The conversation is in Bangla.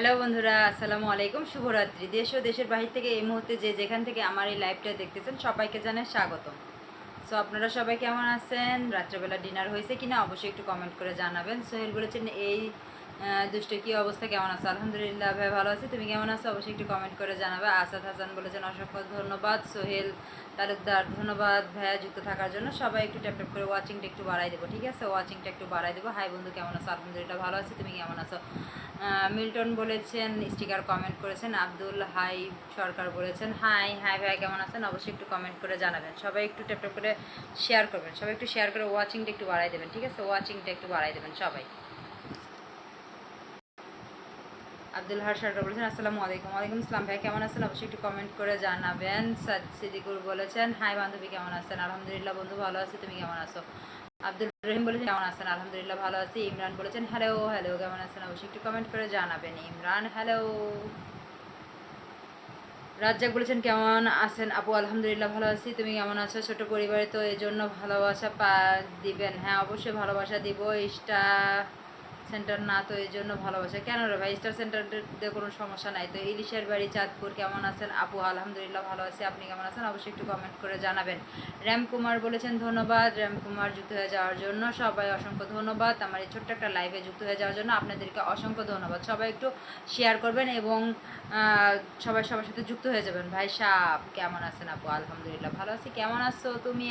হ্যালো বন্ধুরা, আসসালামু আলাইকুম। শুভরাত্রি। দেশ ও দেশের বাহির থেকে এই মুহূর্তে যে যেখান থেকে আমার এই লাইভটা দেখতেছেন, সবাইকে জানাই স্বাগতম। সো আপনারা সবাই কেমন আছেন? রাত্রেবেলা ডিনার হয়েছে কিনা অবশ্যই একটু কমেন্ট করে জানাবেন। সোহেল বলেছেন, এই দুষ্ট, কি অবস্থা? কেমন আছে? আলহামদুলিল্লাহ, ভাই, ভালো আছে। তুমি কেমন আছো? অবশ্যই একটু কমেন্ট করে জানাবে। আসাদ হাসান বলেছেন, অসংখ্য ধন্যবাদ। সোহেল তালুকদার, ধন্যবাদ। ভাইয়া, যুক্ত থাকার জন্য সবাই একটু ট্যাপ ট্যাপ করে ওয়াচিংটা একটু বাড়াই দেবো, ঠিক আছে? ওয়াচিংটা একটু বাড়াই দেবো। হাই বন্ধু, কেমন আছো? আলহামদুলিল্লাহ, ভালো আছি। তুমি কেমন আছো? মিল্টন বলেছেন স্টিকার কমেন্ট করেছেন। আব্দুল হাই সরকার বলেছেন হাই হাই ভাই, কেমন আছেন? অবশ্যই একটু কমেন্ট করে জানাবেন। সবাই একটু ট্যাপ ট্যাপ করে শেয়ার করবেন। সবাই একটু শেয়ার করে ওয়াচিংটা একটু বাড়াই দেবেন, ঠিক আছে? ওয়াচিংটা একটু বাড়াই দেবেন সবাই। আব্দুল হার সরকার বলেছেন, আসসালামু আলাইকুম। ওয়ালাইকুম আসসালাম ভাই, কেমন আছেন? অবশ্যই একটু কমেন্ট করে জানাবেন। সাদ সিদ্দিকুর বলেছেন, হাই বান্ধবী, কেমন আছেন? আলহামদুলিল্লাহ বন্ধু, ভালো আছি। তুমি কেমন আছো? আব্দুল রহিম বলেছেন, কেমন আছেন? আলহামদুলিল্লাহ ভালো আছি। ইমরান বলেছেন, হ্যালো হ্যালো, কেমন আছেন? অবশ্যই একটু কমেন্ট করে জানাবেন। ইমরান, হ্যালো। রাজ্জাক বলেছেন, কেমন আছেন? আপু, আলহামদুলিল্লাহ ভালো আছি। তুমি কেমন আছো? ছোট পরিবারে তো এই জন্য ভালোবাসা পা, দিবেন। হ্যাঁ অবশ্যই ভালোবাসা দিব ইস্টা সেন্টার না, তো এই জন্য ভালোবাসা। কেন রে ভাই? স্টার সেন্টার দিয়ে কোনো সমস্যা নাই তো? ইলিশের বাড়ি, চাঁদপুর, কেমন আছেন? আপু, আলহামদুলিল্লাহ ভালো আছি। আপনি কেমন আছেন? অবশ্যই একটু কমেন্ট করে জানাবেন। র্যাম কুমার বলেছেন, ধন্যবাদ র্যাম কুমার যুক্ত হয়ে যাওয়ার জন্য। সবাই অসংখ্য ধন্যবাদ। আমার এই ছোট্ট একটা লাইভে যুক্ত হয়ে যাওয়ার জন্য আপনাদেরকে অসংখ্য ধন্যবাদ। সবাই একটু শেয়ার করবেন এবং সবাই সবার সাথে যুক্ত হয়ে যাবেন। ভাই সাপ কেমন আছেন আপু? আলহামদুলিল্লাহ ভালো আছি। কেমন আছো তুমি?